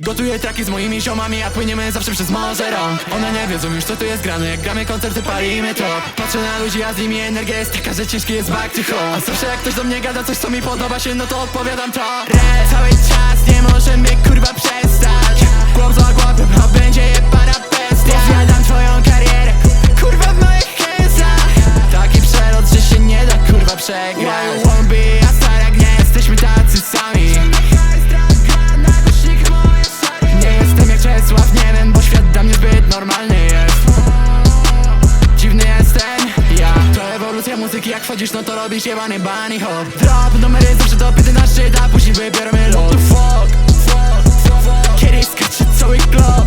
Gotuję traki z moimi ziomami, a płyniemy zawsze przez morze rąk. One nie wiedzą już co tu jest grane, jak gramy koncerty palimy trop. Patrzę na ludzi, a z nimi energia jest taka, że ciężki jest back to A zawsze jak ktoś do mnie gada coś co mi podoba się, no to odpowiadam to. Re, cały czas nie możemy kurwa przestać. Głąb za głowem, a będzie je parapestia Zjadam twoją karierę, kurwa w moich rękach Taki przelot, że się nie da kurwa przegrać wchodzisz, no to robisz jebany bunny hop. Drop numery zawsze do pyty na szczyt, a później wybieramy lot. What the fuck? Kiedy skacze cały klub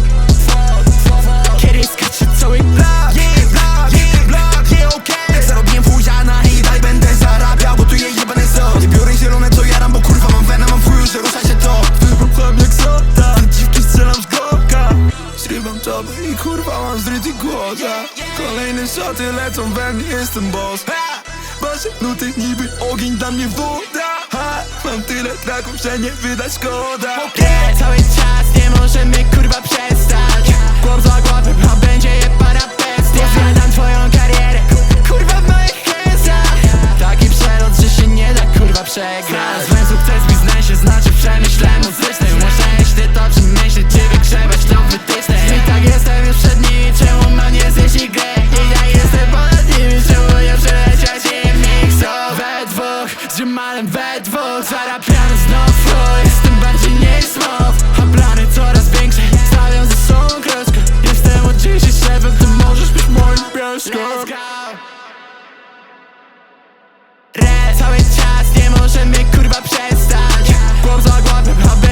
Kiedy skacze cały klub Yeah, bla, yeah, bla, yeah, okej Zarobiłem fuziana i dalej będę zarabiał Bo tu jest jebany sos Nie biorę zielone co jaram, bo kurwa mam wenę Mam w chuju, że rusza się to. Wybucham jak sota Dziwki strzelam z gloka Zrywam czapy i kurwa mam zryty głota Kolejne szoty lecą we mnie, jestem boss! Wasze nuty niby ogień dla mnie woda. Ha! Mam tyle traków, że nie wydać szkoda. Nie, cały czas nie możemy kurwa przestać. Głąb za głowem, a będzie je parapestia Zjadam twoją karierę, kurwa w moich rękach. Taki przelot, że się nie da kurwa przegrać Jamalem we dwóch Zarabiamy znowu, jestem bardziej niż smow A plany coraz większe, stawiam ze sobą kreskę. Jestem od dzisiaj szefem, ty możesz być moim pieskiem. Let's go. Cały czas nie możemy kurwa przestać. Głąb za głowem, a